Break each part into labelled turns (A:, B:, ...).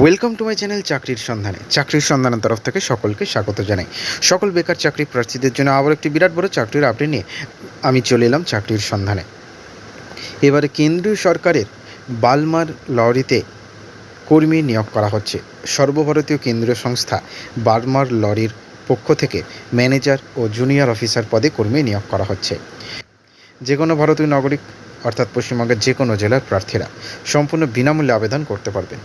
A: Welcome to my channel চাকরির সন্ধানে চাকরির সন্ধানের তরফ থেকে সকলকে স্বাগত জানাই। সকল বেকার চাকরি প্রার্থীদের জন্য আবার একটি বিরাট বড় চাকরির আপডেট নিয়ে আমি চলে এলাম চাকরির সন্ধানে এবারে কেন্দ্রীয় সরকারের বালমার লরিতে কর্মী নিয়োগ করা হচ্ছে। সর্বভারতীয় কেন্দ্রীয় সংস্থা বালমার লরির পক্ষ থেকে ম্যানেজার ও জুনিয়র অফিসার পদে কর্মী নিয়োগ করা হচ্ছে। যে কোনো ভারতীয় নাগরিক অর্থাৎ পশ্চিমবঙ্গের যে কোনো জেলার প্রার্থীরা সম্পূর্ণ বিনামূল্যে আবেদন করতে পারবেন।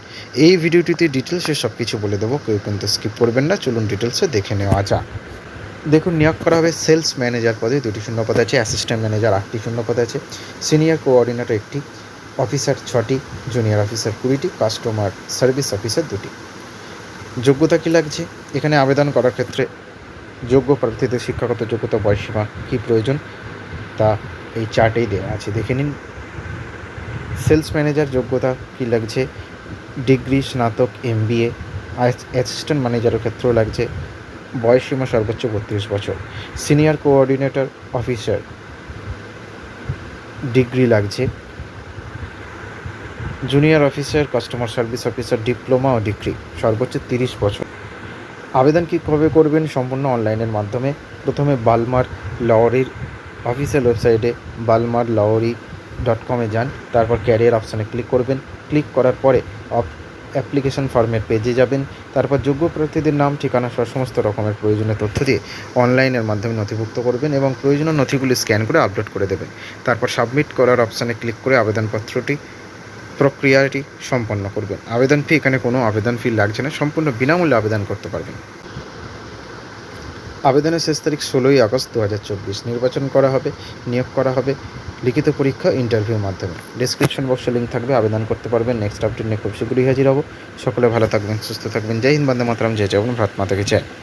A: এই ভিডিওটিতে ডিটেলসে সব কিছু বলে দেবো, কেউ কিন্তু স্কিপ করবেন না। চলুন ডিটেলসে দেখে নেওয়া যাক। দেখুন, নিয়োগ করা হবে সেলস ম্যানেজার পদে, দুটি শূন্য পদ আছে অ্যাসিস্ট্যান্ট ম্যানেজার আটটি শূন্য পদ আছে সিনিয়র কোঅর্ডিনেটর একটি অফিসার ছটি জুনিয়র অফিসার কুড়িটি কাস্টমার সার্ভিস অফিসার দুটি। যোগ্যতা কী লাগছে? এখানে আবেদন করার ক্ষেত্রে যোগ্য প্রার্থীদের শিক্ষাগত যোগ্যতা বয়সীমা কী প্রয়োজন? তা এই চার্টেই দেওয়া আছে। দেখে নিন। সেলস ম্যানেজার যোগ্যতা কী লাগছে? ডিগ্রি, স্নাতক এম বি অ্যাসিস্ট্যান্ট ম্যানেজারের ক্ষেত্রেও লাগছে। বয়সসীমা সর্বোচ্চ বত্রিশ বছর। সিনিয়র কোঅর্ডিনেটর অফিসার ডিগ্রি লাগছে। Junior officer, customer service officer, diploma ও ডিগ্রি। সর্বোচ্চ তিরিশ বছর। আবেদন কীভাবে করবেন? সম্পূর্ণ অনলাইনের মাধ্যমে। প্রথমে বালমার লওয়ারির অফিসিয়াল ওয়েবসাইটে বালমার লাওরি ডট কমে যান, তারপর ক্যারিয়ার অপশানে ক্লিক করবেন। ক্লিক করার পরে অ্যাপ্লিকেশন ফর্মের পেজে যাবেন। তারপর যোগ্য প্রার্থীদের নাম, ঠিকানা সহ সমস্ত রকমের প্রয়োজনীয় তথ্য দিয়ে অনলাইনের মাধ্যমে নথিভুক্ত করবেন এবং প্রয়োজনীয় নথিগুলি স্ক্যান করে আপলোড করে দেবেন। তারপর সাবমিট করার অপশানে ক্লিক করে আবেদনপত্রটি, প্রক্রিয়াটি সম্পন্ন করবেন। আবেদন ফি এখানে কোনো আবেদন ফি লাগছে না, সম্পূর্ণ বিনামূল্যে আবেদন করতে পারবেন। আবেদনের শেষ তারিখ ষোলোই আগস্ট দু হাজার চব্বিশ। নির্বাচন করা হবে, নিয়োগ করা হবে, লিখিত পরীক্ষা, ইন্টারভিউর মাধ্যমে। ডিসক্রিপশন বক্সে লিঙ্ক থাকবে, আবেদন করতে পারবেন। নেক্সট আপডেট নিয়ে খুব শীঘ্রই হাজির হব। সকলে ভালো থাকবেন, সুস্থ থাকবেন। জয় হিন্দ, বন্দে মাতরাম, জয় জগন ভারত মাতাকে চায়?